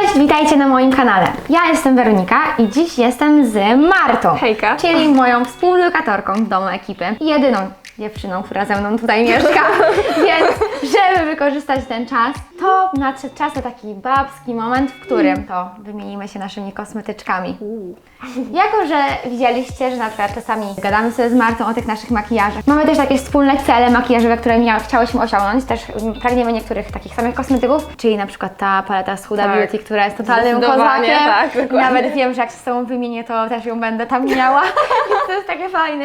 Cześć, witajcie na moim kanale. Ja jestem Weronika i dziś jestem z Martą. Hejka. Czyli moją współlokatorką w domu ekipy. Jedyną dziewczyną, która ze mną tutaj mieszka. Więc, żeby wykorzystać ten czas, to nadszedł czas na taki babski moment, w którym to wymienimy się naszymi kosmetyczkami. Jako, że widzieliście, że na przykład czasami gadamy sobie z Martą o tych naszych makijażach. Mamy też takie wspólne cele makijażowe, które mia- chciałyśmy osiągnąć. Też mm, pragniemy niektórych takich samych kosmetyków, czyli na przykład ta paleta z Huda Tak. Beauty, która jest totalnym Zdecydowanie, kozakiem. tak, dokładnie. Nawet wiem, że jak się z Tobą wymienię, to też ją będę tam miała. Więc to jest takie fajne.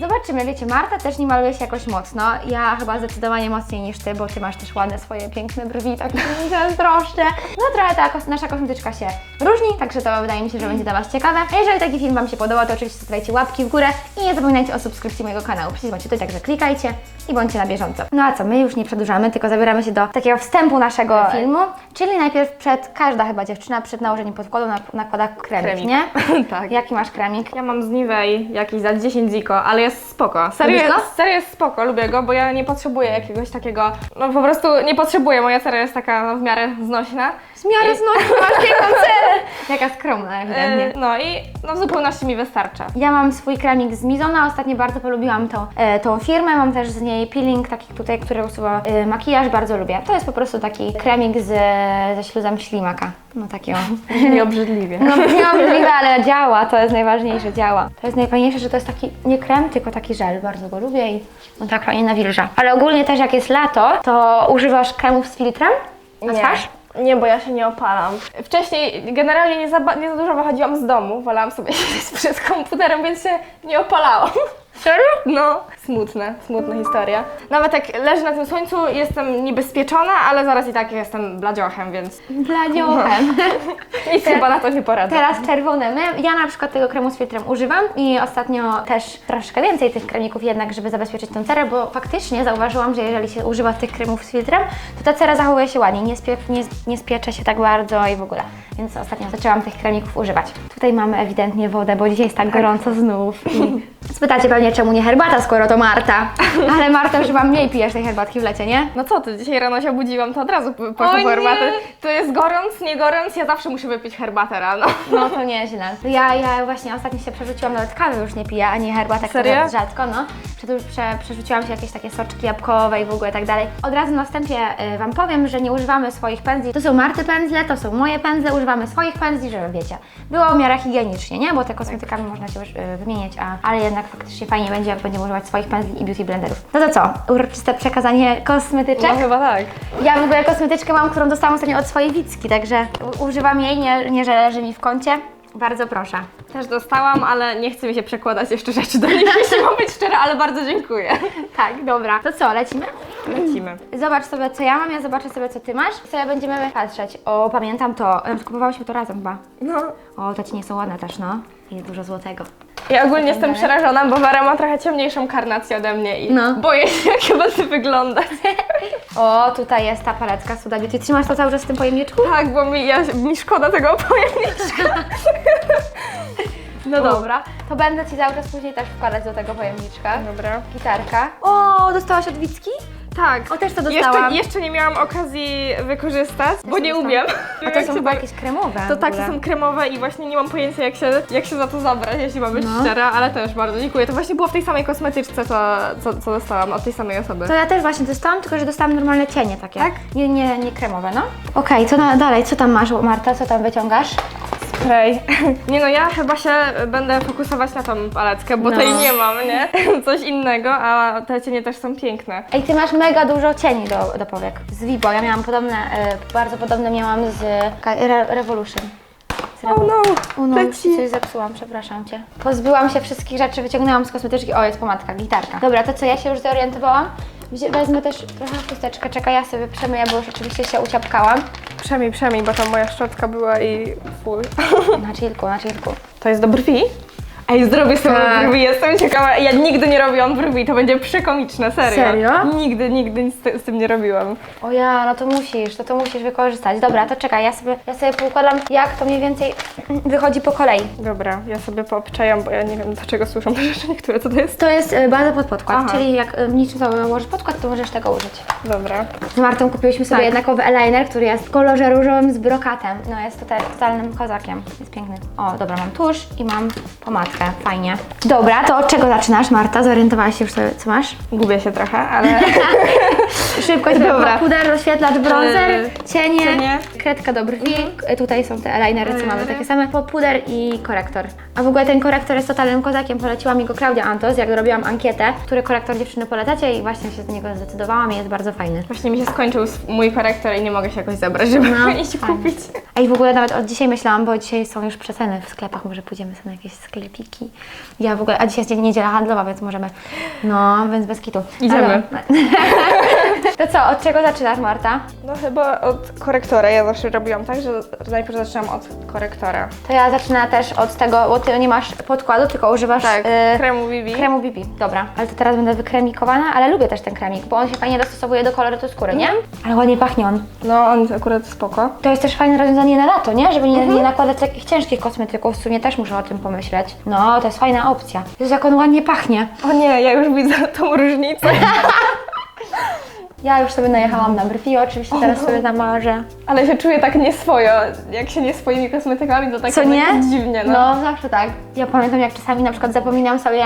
Zobaczymy, wiecie, Marta też nie maluje się jakoś mocno. Ja chyba zdecydowanie mocniej niż Ty, bo Ty masz też ładne swoje piękne brwi, tak zazdroszczę. No trochę ta nasza kosmetyczka się różni, także to wydaje mi się, że będzie dla Was ciekawe. A jeżeli taki film Wam się podoba, to oczywiście zostawiajcie łapki w górę i nie zapominajcie o subskrypcji mojego kanału. Przyjdźcie tutaj, także klikajcie i bądźcie na bieżąco. No a co, my już nie przedłużamy, tylko zabieramy się do takiego wstępu naszego filmu, czyli najpierw przed, każda chyba dziewczyna przed nałożeniem podkładu nak- nakłada kremik, Kremik. nie? tak. Jaki masz kremik? Ja mam z Nivei jakiś za 10 ziko, ale jest spoko. Serio, go? serio jest spoko, lubię go, bo ja nie potrzebuję jakiegoś takiego, no po prostu nie potrzebuję, moja seria jest taka no, w miarę znośna. W miarę znosi masz piękną cerę. Jaka skromna ewidentnie. E, no i no, w zupełności mi wystarcza. Ja mam swój kremik z Mizona, ostatnio bardzo polubiłam tą, e, tą firmę, mam też z niej peeling taki tutaj, który usuwa e, makijaż, bardzo lubię. To jest po prostu taki kremik z, ze śluzem ślimaka. No taki o. Nieobrzydliwie. No nieobrzydliwe, ale działa, to jest najważniejsze, działa. To jest najfajniejsze, że to jest taki, nie krem, tylko taki żel, bardzo go lubię i on tak fajnie nawilża. Ale ogólnie też jak jest lato, to używasz kremów z filtrem na twarz? Nie, bo ja się nie opalam. Wcześniej generalnie nie za, nie za dużo wychodziłam z domu, wolałam sobie siedzieć przed komputerem, więc się nie opalałam. Serio? No, smutne, smutna historia. Nawet jak leżę na tym słońcu, jestem niebezpieczona, ale zaraz i tak jestem bladziochem, więc Bladziochem. nic chyba na to nie poradzę. Teraz czerwone my. Ja na przykład tego kremu z filtrem używam i ostatnio też troszkę więcej tych kremików jednak, żeby zabezpieczyć tą cerę, bo faktycznie zauważyłam, że jeżeli się używa tych kremów z filtrem, to ta cera zachowuje się ładnie, nie, spie, nie, nie spiecze się tak bardzo i w ogóle. Więc ostatnio zaczęłam tych kremików używać. Tutaj mamy ewidentnie wodę, bo dzisiaj jest tak gorąco znów. I spytacie pewnie, czemu nie herbata, skoro to Marta. Ale Marta już chyba mniej pijesz tej herbatki w lecie, nie? No co ty, dzisiaj rano się obudziłam, to od razu p- poszłam nie! po herbatę. To jest gorąc, nie gorąc, ja zawsze muszę wypić herbatę rano. No to nieźle. Ja, ja właśnie ostatnio się przerzuciłam, nawet kawy już nie piję, ani herbatek to Serio? nawet rzadko, no. Prze, prze, przerzuciłam się jakieś takie soczki jabłkowe i w ogóle tak dalej. Od razu na wstępie y, Wam powiem, że nie używamy swoich pędzli. To są Marty pędzle, to są moje pędzle, używamy swoich pędzli, żeby wiecie, było w miarę higienicznie, nie? Bo te kosmetykami można się już y, wymieniać, a, ale jednak faktycznie fajnie będzie, jak będziemy używać swoich pędzli i beauty blenderów. No to co? Uroczyste przekazanie kosmetyczek? No chyba tak. Ja w ogóle kosmetyczkę mam, którą dostałam ostatnio od swojej Wicki, także używam jej, nie, nie że leży mi w kącie. Bardzo proszę. Też dostałam, ale nie chce mi się przekładać jeszcze rzeczy do nich, jeśli mam być szczera, ale bardzo dziękuję. Tak, dobra. To co, lecimy? Lecimy. Zobacz sobie, co ja mam, ja zobaczę sobie, co ty masz. I sobie będziemy patrzeć. O, pamiętam to. Em, Kupowałyśmy to razem chyba. No. O, te ci nie są ładne też, no. Jest dużo złotego. Ja ogólnie jestem przerażona, bo Wera ma trochę ciemniejszą karnację ode mnie i No. boję się, jak ja będę wyglądać. O, tutaj jest ta paletka Suda Beauty. Trzymasz to cały czas w tym pojemniczku? Tak, bo mi, ja, mi szkoda tego pojemniczka. No dobra. To będę ci cały czas później też wkładać do tego pojemniczka. Dobra. Gitarka. O, dostałaś od Wicki? Tak. O, też to dostałam. Jeszcze, jeszcze nie miałam okazji wykorzystać, bo nie dostałam. umiem. A to są chyba jakieś kremowe. To tak, to są kremowe i właśnie nie mam pojęcia jak się, jak się za to zabrać, jeśli mam być No. szczera, ale też bardzo dziękuję. To właśnie było w tej samej kosmetyczce, co, co, co dostałam od tej samej osoby. To ja też właśnie dostałam, tylko że dostałam normalne cienie takie. Tak? Nie, nie, nie kremowe, no. Okej, co na, dalej? Co tam masz, Marta? Co tam wyciągasz? Spray. Nie no, ja chyba się będę fokusować na tą paletkę, bo No. tej nie mam, nie? Coś innego, a te cienie też są piękne. Ej, ty masz mega dużo cieni do, do powiek. Z Vibo. Ja miałam podobne, e, bardzo podobne miałam z ka- Re Revolution. Z Oh no, O no, już ci leci. coś zepsułam, przepraszam Cię. Pozbyłam się wszystkich rzeczy, wyciągnęłam z kosmetyczki. O, jest pomadka, gitarka. Dobra, to co, ja się już zorientowałam. Wzi- Wezmę też trochę chusteczkę, czekaj, ja sobie przemyję, bo już oczywiście się uciapkałam. Przemij, przemij, bo tam moja szczotka była i fuj. Na chillku, na chillku. To jest do brwi? Ej, zrobię sobie Tak. brwi, jestem ciekawa. Ja nigdy nie robiłam brwi, to będzie przekomiczne, serio. Serio? Nigdy, nigdy nic z, z tym nie robiłam. O ja, no to musisz, to to musisz wykorzystać. Dobra, to czekaj, ja sobie, ja sobie poukładam, jak to mniej więcej wychodzi po kolei. Dobra, ja sobie poobczajam, bo ja nie wiem do czego służą te rzeczy niektóre, co to jest. To jest y, baza pod podkład, Aha. czyli jak y, niczym sobie nałożysz podkład, to możesz tego użyć. Dobra. Z Martą kupiłyśmy sobie Tak. jednakowy eyeliner, który jest w kolorze różowym z brokatem. No jest tutaj totalnym kozakiem, jest piękny. O, dobra, mam tusz i mam pomadkę, fajnie. Dobra, to od czego zaczynasz, Marta? Zorientowałaś się już, sobie, co masz? Gubię się trochę, ale Szybko, dobra. Puder, rozświetlacz, bronzer, Yy, cienie, cienie. kredka do brwi. Y, Tutaj są te eyelinery, co mamy, takie same. Po puder i korektor. A w ogóle ten korektor jest totalnym kozakiem. Poleciła mi go Klaudia Antos, jak robiłam ankietę, który korektor dziewczyny polecacie i właśnie się z niego zdecydowałam i jest bardzo fajny. właśnie mi się skończył mój korektor i nie mogę się jakoś zebrać, żeby No, iść fajnie. kupić. A i w ogóle nawet od dzisiaj myślałam, bo dzisiaj są już przeceny w sklepach, może pójdziemy sobie na jakieś sklepiki. Ja w ogóle, a dzisiaj jest niedziela handlowa, więc możemy, no, więc bez kitu. Idziemy. Ale- to co, od czego zaczynasz, Marta? No chyba od korektora. Ja zawsze robiłam tak, że najpierw zaczynam od korektora. To ja zacznę też od tego, bo ty nie masz podkładu, tylko używasz Tak, y, kremu BB. kremu BB. Dobra, ale to teraz będę wykremikowana, ale lubię też ten kremik, bo on się fajnie dostosowuje do kolorytu skóry, nie? Ale ładnie pachnie on. No on jest akurat spoko. To jest też fajne rozwiązanie na lato, nie? Żeby nie, Mhm. nie nakładać takich ciężkich kosmetyków. W sumie też muszę o tym pomyśleć. No, to jest fajna opcja. Jezu, jak on ładnie pachnie. O nie, ja już widzę tą różnicę. Ja już sobie najechałam na brwi, oczywiście teraz sobie namarzę. Ale się czuję tak nieswojo. Jak się nie swoimi kosmetykami, to tak Co nie? dziwnie. No. No, zawsze tak. Ja pamiętam, jak czasami na przykład zapominam sobie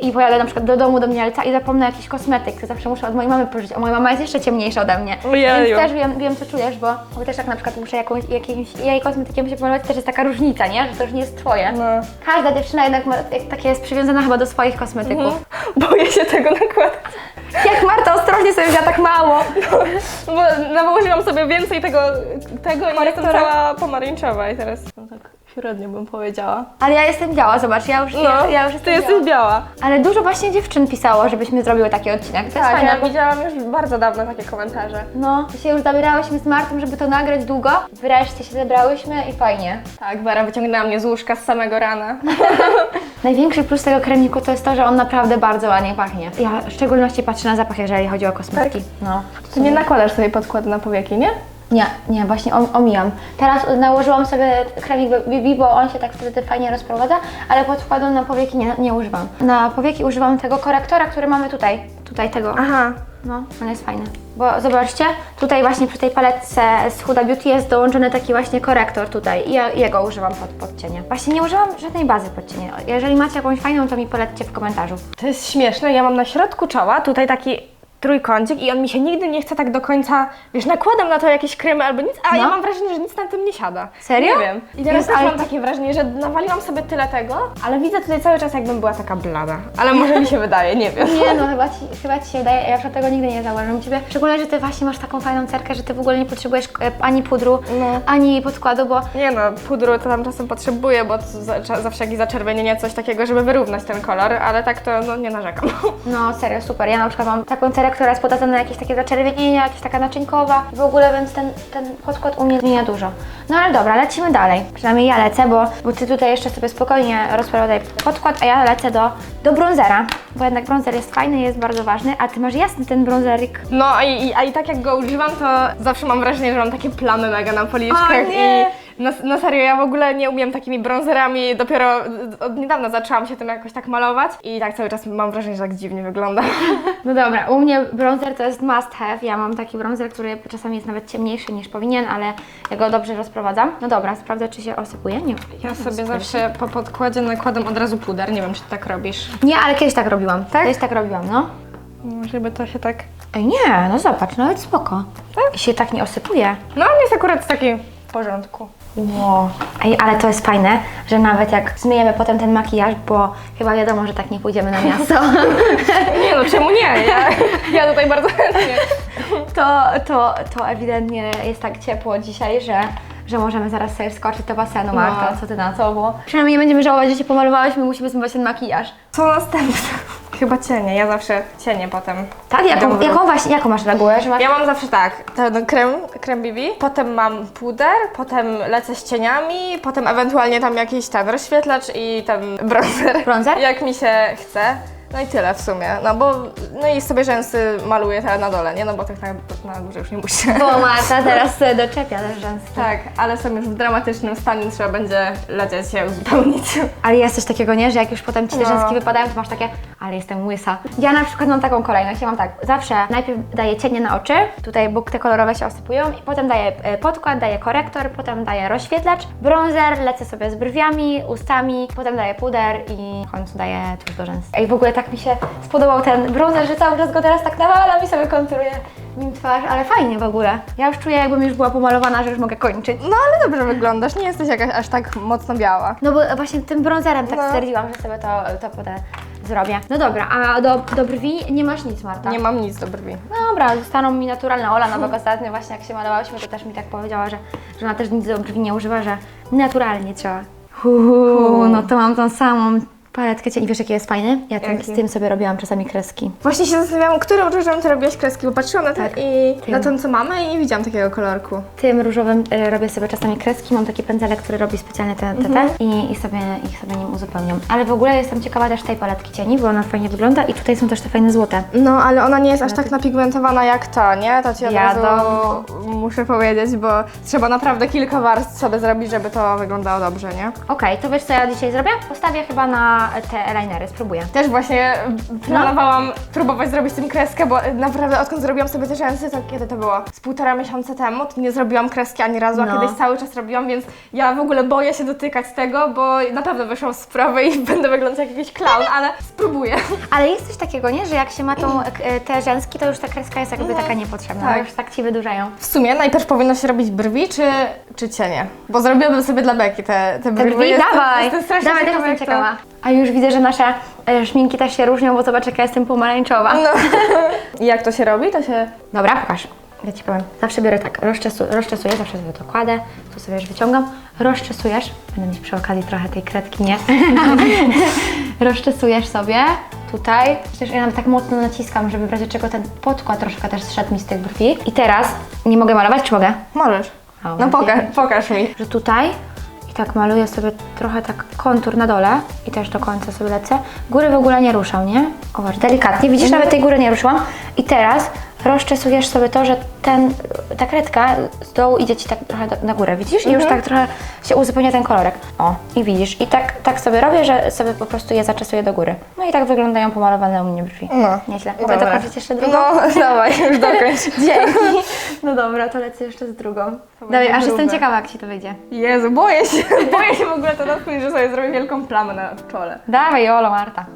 i pojadę na przykład do domu do mielca i zapomnę jakiś kosmetyk, to zawsze muszę od mojej mamy pożyczyć, a moja mama jest jeszcze ciemniejsza ode mnie. Ojeju. Więc też wiem, wiem co czujesz, bo, bo też jak na przykład muszę jakąś, jakimś jej kosmetykiem się pomalować, też jest taka różnica, nie? Że to już nie jest twoje. No. Każda dziewczyna jednak ma, jak, jest przywiązana chyba do swoich kosmetyków. Boję się tego nakładać. Jak Marta ostrożnie sobie wzięła tak mało. Bo nałożyłam sobie więcej tego, tego i jestem Korektora. cała pomarańczowa i teraz tak średnio bym powiedziała. Ale ja jestem biała, zobacz, ja już, No, ja, ja już ty jestem jesteś biała. biała. Ale dużo właśnie dziewczyn pisało, żebyśmy zrobiły taki odcinek. To jest Tak, fajne, ja bo widziałam już bardzo dawno takie komentarze. No, się już zabierałyśmy z Martą, żeby to nagrać długo. Wreszcie się zebrałyśmy i fajnie. Tak, Wera wyciągnęła mnie z łóżka z samego rana. Największy plus tego kremiku to jest to, że on naprawdę bardzo ładnie pachnie. Ja w szczególności patrzę na zapach, jeżeli chodzi o kosmetyki. No. Ty nie nakładasz sobie podkładu na powieki, nie? Nie, nie, właśnie om, omijam. Teraz nałożyłam sobie kremik BB, bo on się tak wtedy fajnie rozprowadza, ale podkładu na powieki nie, nie używam. Na powieki używam tego korektora, który mamy tutaj. Tutaj tego. Aha. No, on jest fajny. Bo zobaczcie, tutaj właśnie przy tej paletce z Huda Beauty jest dołączony taki właśnie korektor tutaj i ja jego używam pod, pod cienie. Właśnie nie używam żadnej bazy pod cienie. Jeżeli macie jakąś fajną, to mi polećcie w komentarzu. To jest śmieszne, ja mam na środku czoła tutaj taki trójkącik i on mi się nigdy nie chce tak do końca, wiesz, nakładam na to jakieś kremy albo nic, a No. ja mam wrażenie, że nic na tym nie siada. Serio? Nie wiem. I teraz też ale- mam takie wrażenie, że nawaliłam sobie tyle tego, ale widzę tutaj cały czas jakbym była taka blada. Ale może mi się wydaje, nie wiem. Nie no, chyba ci, chyba ci się wydaje, ja przykład tego nigdy nie zauważyłam Ciebie. Szczególnie, że Ty właśnie masz taką fajną cerkę, że Ty w ogóle nie potrzebujesz e, ani pudru, No. ani podkładu, bo Nie no, pudru to tam czasem potrzebuję, bo to za, zawsze jakieś zaczerwienienie, coś takiego, żeby wyrównać ten kolor, ale tak to no, nie narzekam. no serio, super. Ja na przykład mam taką cerę, która jest podana na jakieś takie zaczerwienienia, jakieś taka naczynkowa w ogóle, więc ten, ten podkład u mnie zmienia dużo. No ale dobra, lecimy dalej. Przynajmniej ja lecę, bo, bo Ty tutaj jeszcze sobie spokojnie rozprowadzaj podkład, a ja lecę do, do bronzera, bo jednak bronzer jest fajny, jest bardzo ważny, a Ty masz jasny ten bronzerik. No a i, a i tak jak go używam, to zawsze mam wrażenie, że mam takie plamy mega na policzkach i na, na serio, ja w ogóle nie umiem takimi bronzerami, dopiero od niedawna zaczęłam się tym jakoś tak malować i tak cały czas mam wrażenie, że tak dziwnie wygląda. No dobra, u mnie bronzer to jest must have. Ja mam taki bronzer, który czasami jest nawet ciemniejszy niż powinien, ale ja go dobrze rozprowadzam. No dobra, sprawdzę, czy się osypuje. Nie. Ja sobie zawsze po podkładzie nakładam od razu puder, nie wiem czy ty tak robisz. Nie, ale kiedyś tak robiłam. Tak? Kiedyś tak robiłam, no. Żeby to się tak... Ej, nie, no zobacz, nawet spoko. Tak? I się tak nie osypuje. No on jest akurat taki w porządku. Wow. Ej, ale to jest fajne, że nawet jak zmyjemy potem ten makijaż, bo chyba wiadomo, że tak nie pójdziemy na miasto, Nie no, czemu nie? Ja, ja tutaj bardzo chętnie. to, to, to ewidentnie jest tak ciepło dzisiaj, że, że możemy zaraz sobie wskoczyć do basenu, Marta. Co ty na to? Bo przynajmniej nie będziemy żałować, że się pomalowałyśmy, musimy zmywać ten makijaż. Co następne? Chyba cienie, ja zawsze cienie potem. Tak? Jaką, Dobra. jaką właśnie, jaką masz regułę, że masz... Ja mam zawsze tak, ten krem, krem BB, potem mam puder, potem lecę z cieniami, potem ewentualnie tam jakiś ten rozświetlacz i ten bronzer. Bronzer? Jak mi się chce. No i tyle w sumie, no bo, no i sobie rzęsy maluję teraz na dole, nie? No bo tak na, na górze już nie muszę. Bo Marta teraz e, doczepia też rzęsy. Tak, ale są już w dramatycznym stanie, trzeba będzie lecieć się uzupełnić. Ale jest coś takiego, nie? Że jak już potem ci te No. rzęski wypadają, to masz takie, ale jestem łysa. Ja na przykład mam taką kolejność, ja mam tak, zawsze najpierw daję cienie na oczy, tutaj bo te kolorowe się osypują, i potem daję e, podkład, daję korektor, potem daję rozświetlacz, bronzer, lecę sobie z brwiami, ustami, potem daję puder i w końcu daję tuż do rzęs. I w ogóle tak mi się spodobał ten bronzer, że cały czas go teraz tak nawalam i sobie konturuję nim twarz, ale fajnie w ogóle. Ja już czuję jakbym już była pomalowana, że już mogę kończyć. No ale dobrze wyglądasz, nie jesteś jakaś aż tak mocno biała. No bo właśnie tym bronzerem tak No. stwierdziłam, że sobie to, to potem zrobię. No dobra, a do, do brwi nie masz nic, Marta? Nie mam nic do brwi. No dobra, zostaną mi naturalne. Ola nawet ostatnio właśnie jak się malowałyśmy, to też mi tak powiedziała, że, że ona też nic do brwi nie używa, że naturalnie trzeba. Uuu, no to mam tą samą paletkę cieni. Wiesz jaki jest fajny? Ja tym, Jaki? z tym sobie robiłam czasami kreski. Właśnie się zastanawiałam, którą różą ty robiłaś kreski, bo patrzyłam na ten Tak, i tym. na ten co mamy i nie widziałam takiego kolorku. Tym różowym y, robię sobie czasami kreski, mam taki pędzelek, który robi specjalnie te, te, te i, i sobie, ich sobie nim uzupełniam. Ale w ogóle jestem ciekawa też tej paletki cieni, bo ona fajnie wygląda i tutaj są też te fajne złote. No, ale ona nie jest aż tak napigmentowana jak ta, nie? To ci od Wiadomo. razu muszę powiedzieć, bo trzeba naprawdę kilka warstw sobie zrobić, żeby to wyglądało dobrze, nie? Okej, to wiesz co ja dzisiaj zrobię? Postawię chyba na te eyelinery, spróbuję. Też właśnie planowałam próbować zrobić tym kreskę, bo naprawdę odkąd zrobiłam sobie te rzęsy, to kiedy to było? Z półtora miesiąca temu, to nie zrobiłam kreski ani razu, a No. kiedyś cały czas robiłam, więc ja w ogóle boję się dotykać tego, bo na pewno wyszłam z sprawy i będę wyglądać jak jakiś clown, ale spróbuję. Ale jest coś takiego, nie? Że jak się ma tą, e, te rzęski, to już ta kreska jest jakby taka niepotrzebna, tak. tak. już tak Ci wydłużają. W sumie najpierw powinno się robić brwi czy, czy cienie? Bo zrobiłabym sobie dla Beki te, te Te brwi. brwi? Jestem- Dawaj! Jestem strasznie Dawaj, też ciekawa, jestem jak to- ciekawa. A już widzę, że nasze e, szminki też się różnią, bo zobacz, jaka jestem pomarańczowa. No. I jak to się robi? To się... Dobra, pokaż. Ja Ci powiem. Zawsze biorę tak, rozczesu, rozczesuję, zawsze sobie to kładę, tu sobie już wyciągam, rozczesujesz, będę mieć przy okazji trochę tej kredki, nie? rozczesujesz sobie tutaj, przecież ja nawet tak mocno naciskam, żeby w razie czego ten podkład troszkę też zszedł mi z tych brwi. I teraz, nie mogę malować, czy mogę? Możesz. O, No pokaż, ładnie. pokaż mi. Że tutaj tak maluję sobie trochę tak kontur na dole i też do końca sobie lecę. Góry w ogóle nie ruszam, nie? O, delikatnie, widzisz, nawet tej góry nie ruszyłam. I teraz rozczesujesz sobie to, że ten, ta kredka z dołu idzie Ci tak trochę do, na górę, widzisz? I już tak trochę się uzupełnia ten kolorek. O, i widzisz. I tak, tak sobie robię, że sobie po prostu je zaczesuję do góry. No i tak wyglądają pomalowane u mnie brwi. No. Nieźle. Chcę Dobra. dokończyć jeszcze drugą? No, dawaj, już dokończ. Dzięki. No dobra, to lecę jeszcze z drugą. Dawaj, aż jestem ciekawa, jak Ci to wyjdzie. Jezu, boję się, boję się w ogóle to dotknąć, że sobie zrobię wielką plamę na czole. Dawaj, Jolo, Marta.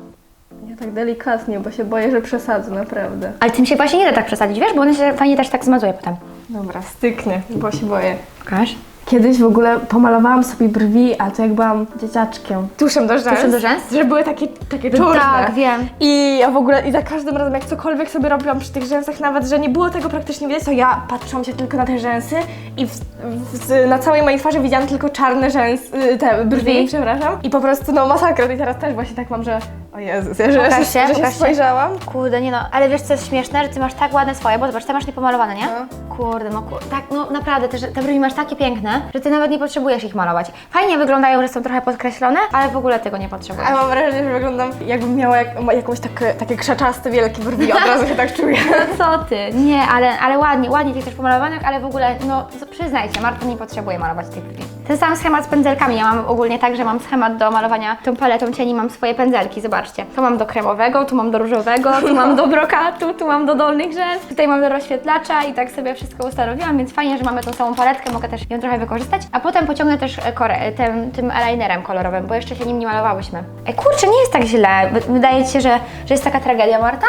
Ja tak delikatnie, bo się boję, że przesadzę, naprawdę. Ale tym się właśnie nie da tak przesadzić, wiesz, bo on się fajnie też tak zmazuje potem. Dobra, styknie, bo się boję. Pokaż. Kiedyś w ogóle pomalowałam sobie brwi, a to jak byłam dzieciaczkiem. Tuszem do rzęs. Tuszem do rzęs? Że były takie, takie czarne. Tak, wiem. I ja w ogóle, i za każdym razem jak cokolwiek sobie robiłam przy tych rzęsach, nawet, że nie było tego praktycznie widać, to ja patrzyłam się tylko na te rzęsy i w, w, na całej mojej twarzy widziałam tylko czarne rzęs, y, te brwi, Brwi. przepraszam. I po prostu no masakra. I teraz też właśnie tak mam, że o Jezus, ja, że, Pokaż się, że się spojrzałam. Kurde, nie no, ale wiesz co jest śmieszne, że ty masz tak ładne swoje, bo zobacz, te masz niepomalowane, nie? No. Kurde, no kur... tak, no naprawdę, te, te brwi masz takie piękne, że ty nawet nie potrzebujesz ich malować. Fajnie wyglądają, że są trochę podkreślone, ale w ogóle tego nie potrzebujesz. A mam wrażenie, że wyglądam jakbym miała jak, jakąś takie, takie krzaczaste, wielkie brwi, od razu się tak czuję. No co ty? Nie, ale, ale ładnie, ładnie tych też pomalowanych, ale w ogóle, no przyznajcie, Marta nie potrzebuje malować tych brwi. Ten sam schemat z pędzelkami, ja mam ogólnie tak, że mam schemat do malowania tą paletą cieni, mam swoje pędzelki, zobaczcie. Tu mam do kremowego, tu mam do różowego, tu mam do brokatu, tu mam do dolnych rzęs, tutaj mam do rozświetlacza i tak sobie wszystko ustanowiłam, więc fajnie, że mamy tą samą paletkę, mogę też ją trochę wykorzystać. A potem pociągnę też e, kore, e, tym, tym eyelinerem kolorowym, bo jeszcze się nim nie malowałyśmy. Ej, kurczę, nie jest tak źle. Wy- Wydaje Ci się, że, że jest taka tragedia, Marta?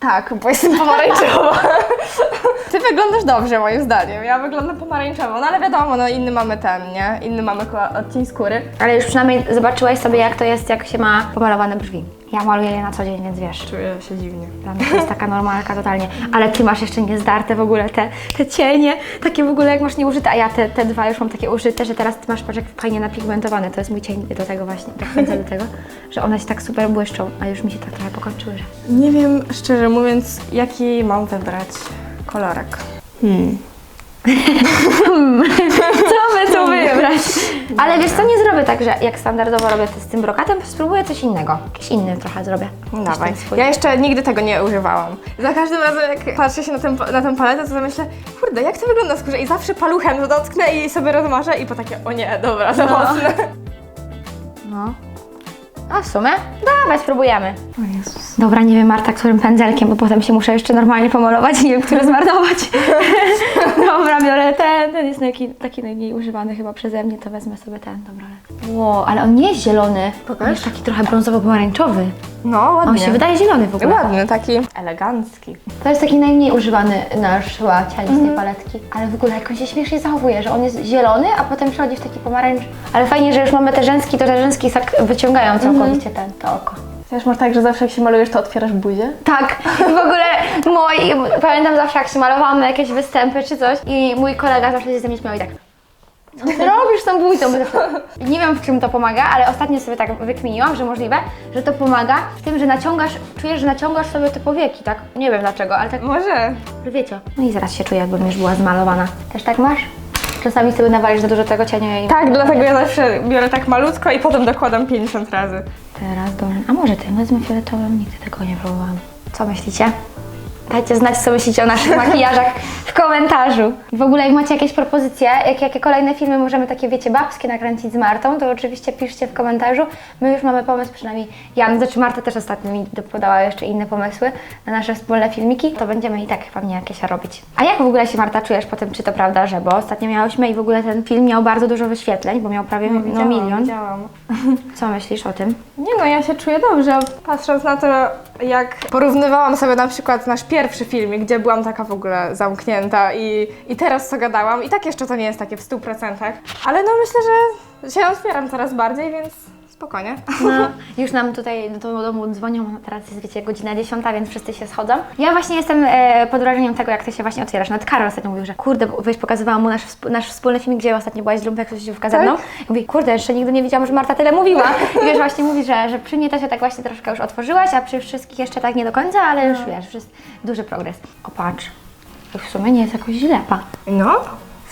Tak, bo jestem pomarańczowa. ty wyglądasz dobrze moim zdaniem. Ja wyglądam pomarańczowo, no ale wiadomo, no inny mamy ten, nie? Inny mamy ko- odcień skóry. Ale już przynajmniej zobaczyłaś sobie, jak to jest, jak się ma pomalowane brwi. Ja maluję je na co dzień, więc wiesz. Czuję się dziwnie. Dla mnie to jest taka normalka totalnie. Ale ty masz jeszcze niezdarte w ogóle te, te cienie, takie w ogóle jak masz nieużyte, a ja te, te dwa już mam takie użyte, że teraz ty masz patrz jak fajnie napigmentowane. To jest mój cień do tego właśnie, tak kręcę do tego, że one się tak super błyszczą, a już mi się tak trochę pokończyły, że... Nie wiem, szczerze mówiąc, jaki mam wybrać kolorek. Hmm. Co my tu wybrać? Ale wiesz co, nie zrobię tak, że jak standardowo robię to z tym brokatem, spróbuję coś innego. Jakiś inny trochę zrobię. Dawaj. Ja jeszcze nigdy tego nie używałam. Za każdym razem, jak patrzę się na, ten, na tę paletę, to myślę, kurde, jak to wygląda na skórze? I zawsze paluchem to dotknę i sobie rozmarzę i po takie, o nie, dobra, za mocne. No. A w sumie? Dawaj, spróbujemy. O Jezus. Dobra, nie wiem Marta, którym pędzelkiem, bo potem się muszę jeszcze normalnie pomalować i nie wiem, który zmarnować. dobra, biorę ten, ten jest taki, taki najmniej używany chyba przeze mnie, to wezmę sobie ten, dobra. Wow, ale on nie jest zielony. Pokaż. On jest taki trochę brązowo-pomarańczowy. No, ładnie. On się wydaje zielony w ogóle. Ładny, taki elegancki. To jest taki najmniej używany nasz chyba cień z tej paletki. Ale w ogóle jak on się śmiesznie zachowuje, że on jest zielony, a potem przechodzi w taki pomarańcz. Ale fajnie, że już mamy te rzęski, to te rzęski tak wyciągają całkowicie ten, to oko. Też masz tak, że zawsze jak się malujesz, to otwierasz buzię? Tak, w ogóle mój, pamiętam zawsze jak się malowałam na jakieś występy czy coś i mój kolega zawsze się ze mnie śmiał i tak robisz tą zawsze- Nie wiem w czym to pomaga, ale ostatnio sobie tak wykminiłam, że możliwe, że to pomaga w tym, że naciągasz, czujesz, że naciągasz sobie te powieki, tak? Nie wiem dlaczego, ale tak Może. wiecie. No i zaraz się czuję, jakbym już była zmalowana. Też tak masz? Czasami sobie nawalisz za dużo tego cienia i... Tak, dlatego ja zawsze biorę tak malutko i potem dokładam 50 razy. Teraz dolny. A może ty wezmę fioletowym? Nigdy tego nie próbowałam. Co myślicie? Dajcie znać, co myślicie o naszych makijażach w komentarzu. W ogóle, jak macie jakieś propozycje, jak, jakie kolejne filmy możemy takie, wiecie, babskie nakręcić z Martą, to oczywiście piszcie w komentarzu. My już mamy pomysł, przynajmniej ja, znaczy Marta też ostatnio mi podała jeszcze inne pomysły na nasze wspólne filmiki, to będziemy i tak pewnie jakieś robić. A jak w ogóle się Marta czujesz po tym, czy to prawda, że, bo ostatnio miałyśmy i w ogóle ten film miał bardzo dużo wyświetleń, bo miał prawie no, milion. Widziałam. Co myślisz o tym? Nie no, ja się czuję dobrze, patrząc na to, jak porównywałam sobie na przykład nasz pierwszy filmik, gdzie byłam taka w ogóle zamknięta i, i teraz co gadałam, i tak jeszcze to nie jest takie w 100%, ale no myślę, że się otwieram coraz bardziej, więc spokojnie. No, już nam tutaj do do domu dzwonią, teraz jest wiecie godzina 10, więc wszyscy się schodzą. Ja właśnie jestem e, pod wrażeniem tego, jak ty się właśnie otwierasz. Nawet Karol ostatnio mówił, że kurde, bo wiesz, pokazywałam mu nasz, nasz wspólny filmik, gdzie ostatnio byłaś z Lumpek Sosiówka ze mną. I mówi, kurde, jeszcze nigdy nie wiedziałam, że Marta tyle mówiła. I wiesz, właśnie mówi, że, że przy mnie to się tak właśnie troszkę już otworzyłaś, a przy wszystkich jeszcze tak nie do końca, ale już wiesz, już jest duży progres. O patrz, to w sumie nie jest jakoś źle, pa. No,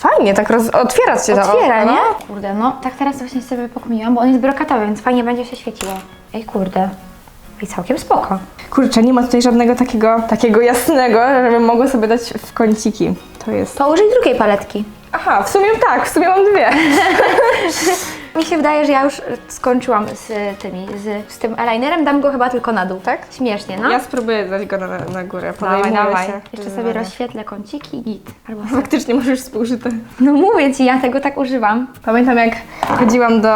fajnie, tak roz- otwierać się to Otwiera, nie? Kurde, no tak teraz właśnie sobie pokminiłam, bo on jest brokatowy, więc fajnie będzie się świeciło. Ej, kurde. I całkiem spoko. Kurczę, nie ma tutaj żadnego takiego, takiego jasnego, żebym mogła sobie dać w kąciki. To jest... To użyj drugiej paletki. Aha, w sumie tak, w sumie mam dwie. Mi się wydaje, że ja już skończyłam z tymi, z, z tym eyelinerem, dam go chyba tylko na dół. Tak? Śmiesznie, no. Ja spróbuję dać go na, na górę, Dawaj, podejmuję dawaj. się. Jeszcze sobie rozświetlę kąciki i git. Albo Faktycznie już współżyte. No mówię Ci, ja tego tak używam. Pamiętam jak chodziłam do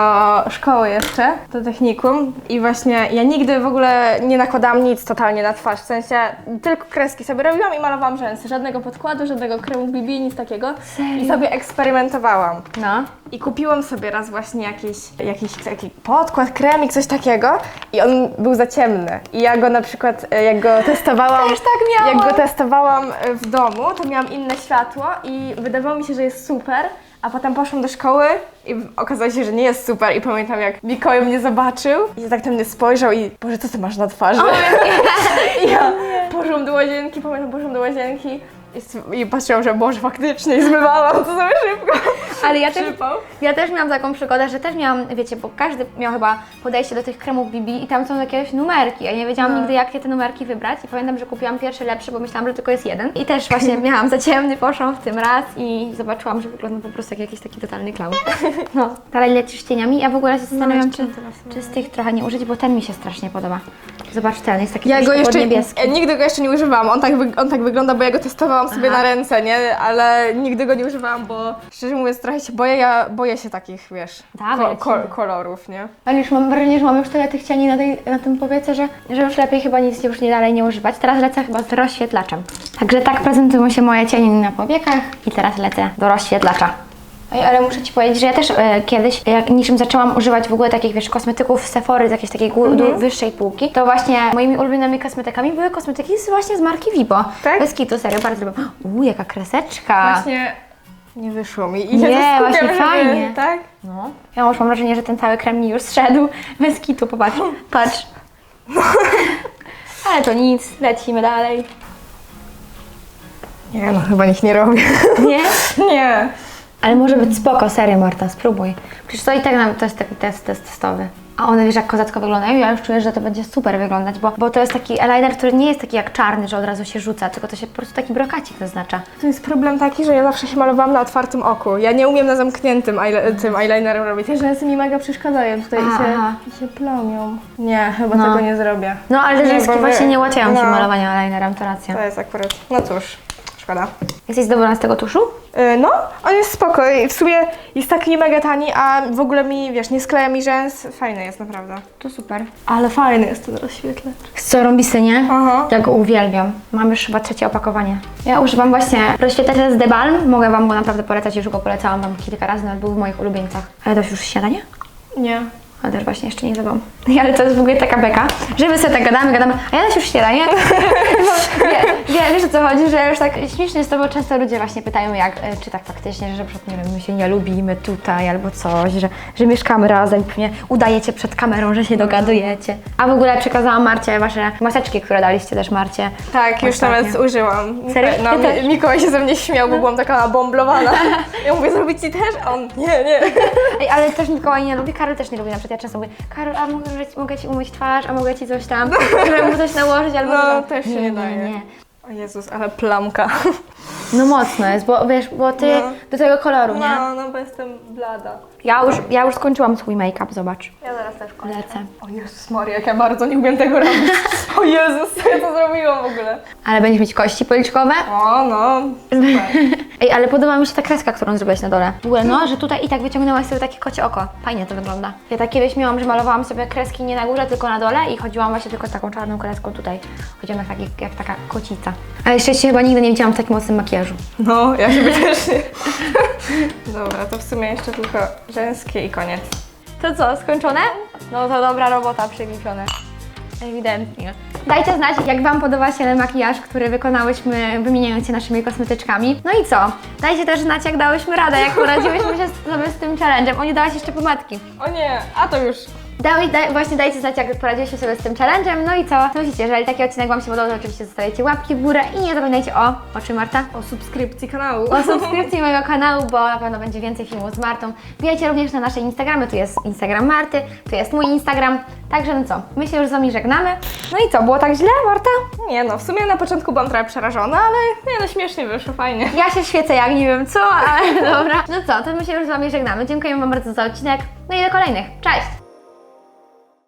szkoły jeszcze, do technikum i właśnie ja nigdy w ogóle nie nakładałam nic totalnie na twarz, w sensie tylko kreski sobie robiłam i malowałam rzęsy, żadnego podkładu, żadnego kremu BB, nic takiego. I sobie eksperymentowałam. No. I kupiłam sobie raz właśnie jakiś, jakiś taki podkład, kremik, coś takiego i on był za ciemny. I ja go na przykład, e, jak go testowałam, Też tak miałam. jak go testowałam e, w domu, to miałam inne światło i wydawało mi się, że jest super, a potem poszłam do szkoły i okazało się, że nie jest super i pamiętam jak Mikołaj mnie zobaczył i tak na mnie spojrzał i Boże, co ty masz na twarzy? I ja poszłam do łazienki, pamiętam, poszłam do łazienki i, patrzyłam, że Boże, faktycznie i zmywałam to sobie szybko. Ale ja też, ja też miałam taką przygodę, że też miałam, wiecie, bo każdy miał chyba podejście do tych kremów BB i tam są jakieś numerki. Ja nie wiedziałam No. nigdy, jakie te numerki wybrać i pamiętam, że kupiłam pierwszy lepszy, bo myślałam, że tylko jest jeden. I też właśnie miałam za ciemny, poszłam w tym raz i zobaczyłam, że wyglądam po prostu jak jakiś taki totalny clown. No, dalej lecisz cieniami. Ja w ogóle się zastanawiam, jeszcze czy, czy z tych trochę nie użyć, bo ten mi się strasznie podoba. Zobacz ten, jest taki Ja go jeszcze, podniebieski. e, nigdy go jeszcze nie używałam. On tak, on tak wygląda, bo ja go testowałam sobie Aha. na ręce, nie? Ale nigdy go nie używałam, bo szczerze mówiąc trochę się boję, ja boję się takich, wiesz, Dawaj, ko- ko- lecimy. kolorów, nie? Ale już mam wrażenie, że mam już tyle tych cieni na, tej, na tym powiece, że, że już lepiej chyba nic już nie dalej nie używać. Teraz lecę chyba z rozświetlaczem. Także tak prezentują się moje cienie na powiekach i teraz lecę do rozświetlacza. Ej, ale muszę Ci powiedzieć, że ja też e, kiedyś, jak niczym zaczęłam używać w ogóle takich, wiesz, kosmetyków z Sephory, z jakiejś takiej gó- du- wyższej półki, to właśnie moimi ulubionymi kosmetykami były kosmetyki z, właśnie z marki Vibo. Tak? Bez kitu, serio, bardzo lubię. Uuu, jaka kreseczka. Właśnie nie wyszło mi. I Nie, skupiam, właśnie żeby- fajnie. Tak? No. Ja już mam wrażenie, że ten cały krem mi już zszedł. Bez kitu, popatrz. Patrz. Ale to nic, lecimy dalej. Nie, no chyba nikt nie robię. Nie? nie. Ale może być spoko, serio Marta, spróbuj. Przecież to i tak nam to jest taki test, test testowy. A one wiesz jak kozacko wyglądają? Ja już czuję, że to będzie super wyglądać, bo, bo to jest taki eyeliner, który nie jest taki jak czarny, że od razu się rzuca, tylko to się po prostu taki brokacik zaznacza. To jest problem taki, że ja zawsze się malowałam na otwartym oku. Ja nie umiem na zamkniętym eyel- tym eyelinerem robić. Te rzęsy mi mega przeszkadzają tutaj Aha, i, się, aha. i się plamią. Nie, chyba No. tego nie zrobię. No ale te Nie, rzęski bo właśnie nie ułatwiają ci no. malowania eyelinerem, to racja. To jest akurat, no cóż, szkoda. Jesteś zadowolona z tego tuszu? Yy, no, on jest spoko w sumie jest taki mega tani, a w ogóle mi, wiesz, nie skleja mi rzęs. Fajny jest naprawdę. To super. Ale fajny jest ten rozświetlacz. Co robicie, nie? Aha. Ja go uwielbiam. Mam już chyba trzecie opakowanie. Ja używam właśnie rozświetlacza z The Balm. Mogę Wam go naprawdę polecać, już go polecałam Wam kilka razy, nawet był w moich ulubieńcach. Ale to już śniadanie? Nie. Ale też właśnie jeszcze nie zadbam. Ale to jest w ogóle taka beka, że my sobie tak gadamy, gadamy, a ja już śniadanie. wie, wie, wiesz o co chodzi, że już tak śmiesznie jest to, bo często ludzie właśnie pytają, jak, e, czy tak faktycznie, że przykład, nie wiem, my się nie lubimy tutaj albo coś, że, że mieszkamy razem, pewnie udajecie przed kamerą, że się dogadujecie. A w ogóle przekazałam Marcie wasze maseczki, które daliście też Marcie. Tak, już Ostatnio. nawet użyłam. Serio? No? Mi- Mikołaj się ze mnie śmiał, bo byłam taka bomblowana. Ja mówię, zrobić ci też? A on, nie, nie. Ej, ale też Mikołaj nie lubi, Karol też nie lubi. Na przykład ja często mówię, Karol, a mogę, mogę Ci umyć twarz, a mogę Ci coś tam, żeby mu coś nałożyć albo... No, też się nie nie, daje. nie. O Jezus, ale plamka. No mocno jest, bo wiesz, bo Ty No. do tego koloru, nie? No, no bo jestem blada. Ja już, ja już skończyłam swój make-up, zobacz. Ja zaraz też kończę. Lecę. O Jezus Maria, jak ja bardzo nie umiem tego robić. O Jezus, co ja to zrobiłam w ogóle? Ale będziesz mieć kości policzkowe? O, no, super. Ej, ale podoba mi się ta kreska, którą zrobiłaś na dole. Ogóle, no, że tutaj i tak wyciągnęłaś sobie takie kocie oko. Fajnie to wygląda. Ja tak kiedyś miałam, że malowałam sobie kreski nie na górze, tylko na dole i chodziłam właśnie tylko z taką czarną kreską tutaj. Chodziłam jak, taki, jak taka kocica. Ale jeszcze się chyba nigdy nie widziałam w takim mocnym makijażu. No, ja też nie. Dobra, to w sumie jeszcze tylko rzęskie i koniec. To co, skończone? No to dobra robota, przeliczone. Ewidentnie. Dajcie znać, jak Wam podoba się makijaż, który wykonałyśmy, wymieniając się naszymi kosmetyczkami. No i co? Dajcie też znać, jak dałyśmy radę, jak poradziłyśmy się z- sobie z tym challenge'em. O, nie dałaś jeszcze pomadki. O nie, a to już. Daj, daj, właśnie dajcie znać, jak poradziłyście sobie z tym challenge'em. No i co? Co myślicie? Jeżeli taki odcinek Wam się podobał, to oczywiście zostawiajcie łapki w górę i nie zapominajcie o... O czym, Marta? O subskrypcji kanału. o subskrypcji mojego kanału, bo na pewno będzie więcej filmów z Martą. Wbijajcie również na nasze Instagramy, tu jest Instagram Marty, tu jest mój Instagram. Także no co, my się już z Wami żegnamy. No i co, było tak źle, Marta? Nie no, w sumie na początku byłam trochę przerażona, ale nie no, śmiesznie wyszło, fajnie. Ja się świecę jak nie wiem co, ale dobra. No co, to my się już z Wami żegnamy. Dziękujemy Wam bardzo za odcinek. No i do kolejnych. Cześć!